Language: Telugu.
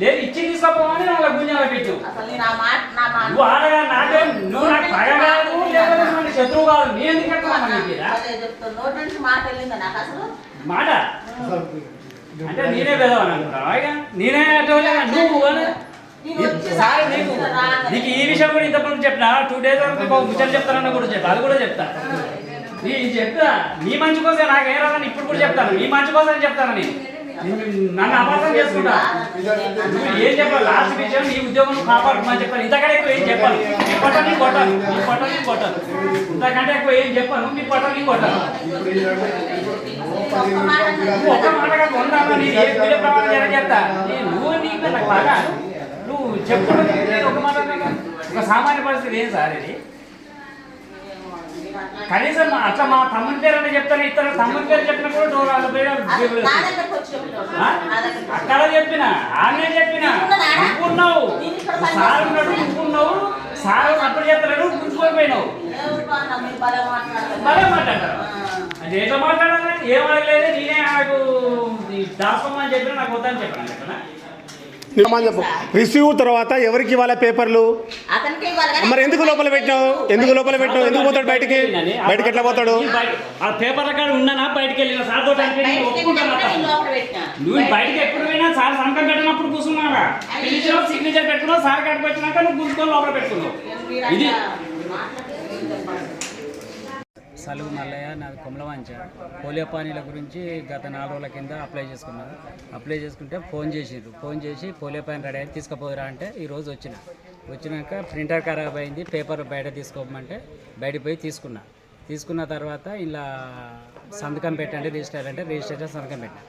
లేదు ఇచ్చి తీసుకోపోమని వాళ్ళ గుంజాల పెట్టు అసలు నేను ఆ మాట నా మాట నువ్వు ఆడగా నాకేం నువ్వు నాకు పగ కాదు లేకపోతే శత్రువు కాదు. నీ ఎందుకు చెప్తాను నుంచి మాట అంటే నేనే పెదవాను అనుకుంటావా ఇక? నేనే అటోలే నువ్వు అని? నేను వచ్చి సార్ నీకు. ఈ విషయం కూడా ఇంతకుముందు చెప్పిన? టూ డేస్ వరకు ఒక ముచ్చట చెప్తానన్న కూడా చెప్తా అది కూడా చెప్తా. నీ చెప్తా నీ మంచి కోసం నాకు ఏ రాదని ఇప్పుడు కూడా చెప్తాను. నీ మంచి కోసం చెప్తాను నేను. నన్ను అపార్థం చేసుకుంటా. నువ్వు ఏం చెప్పాలి? లాస్ట్ విషయం నీ ఉద్యోగం కాపాడుకోమని చెప్పాను ఇంతకంటే ఎక్కువ ఏం చెప్పాను నీ పొట్ట నీ కొట్టాను నీ పొట్ట నీ కొట్టాను ఇంతకంటే ఎక్కువ ఏం చెప్పాను నీ పొట్ట నీ కొట్టాను ఒక్క మాట నువ్వు ఒక్క మాట కాదు నీ ఏ పిల్ల ప్రమాణం జర చెప్తా నువ్వు నీకు నాకు బాగా నువ్వు చెప్పుకుంటే ఒక మాట ఒక సామాన్య పరిస్థితి ఏం సార్ ఇది. కనీసం అట్లా మా తమ్ముని పేరు అంటే చెప్తాను ఇతర తమ్ముని పేరు చెప్పినప్పుడు నువ్వు వాళ్ళ పేరు. అక్కడ చెప్పిన ఆమె చెప్పిన నువ్వు ఉన్నావు సార్ ఉన్నాడు నువ్వు ఉన్నావు సార్ అప్పుడు చెప్తాడు గుంజుకొని పోయినావు. భలే మాట్లాడతారు. అది ఎట్లా మాట్లాడాలి ఏం అడగలేదు నేనే నాకు దాసుకోమని చెప్పిన నాకు వద్దని చెప్పాను చెప్పనా? చెప్పు. రిసీవ్ తర్వాత ఎవరికి ఇవ్వాలి పేపర్లు? మరి ఎందుకు లోపల పెట్టినావు? ఎందుకు లోపల పెట్టినావు? ఎందుకు పోతాడు బయటికి? బయటికి ఎట్లా పోతాడు? ఆ పేపర్ల కాడ ఉన్నానా? బయటికి వెళ్ళిన? సార్ తోటి అంటే నేను బయటికి. నువ్వు ఎప్పుడు పోయినా సార్ సంతకం పెట్టినప్పుడు కూర్చున్నావా పిలిచావు సిగ్నేచర్ పెట్టుకున్నావు సార్ నువ్వు కూర్చుకొని లోపల పెట్టుకున్నావు. మీరు ఇది అట్లా మాట్లాడితే ఏం చెప్పాలి? సలుగు మల్లయ్య నాది కొమలవంచ. పోలియో పానీల గురించి గత నాలుగు రోజుల కింద అప్లై చేసుకున్నాను. అప్లై చేసుకుంటే ఫోన్ చేసిండ్రు ఫోన్ చేసి పోలియో పాని రెడీ అయ్యి తీసుకుపోదురా అంటే ఈరోజు వచ్చిన. వచ్చినాక ప్రింటర్ ఖరాబ్ అయింది పేపర్ బయట తీసుకోమంటే బయటకు పోయి తీసుకున్నా. తీసుకున్న తర్వాత ఇలా సంతకం పెట్టండి రిజిస్టర్ అంటే రిజిస్ట్రేషన్ సంతకం పెట్టాను.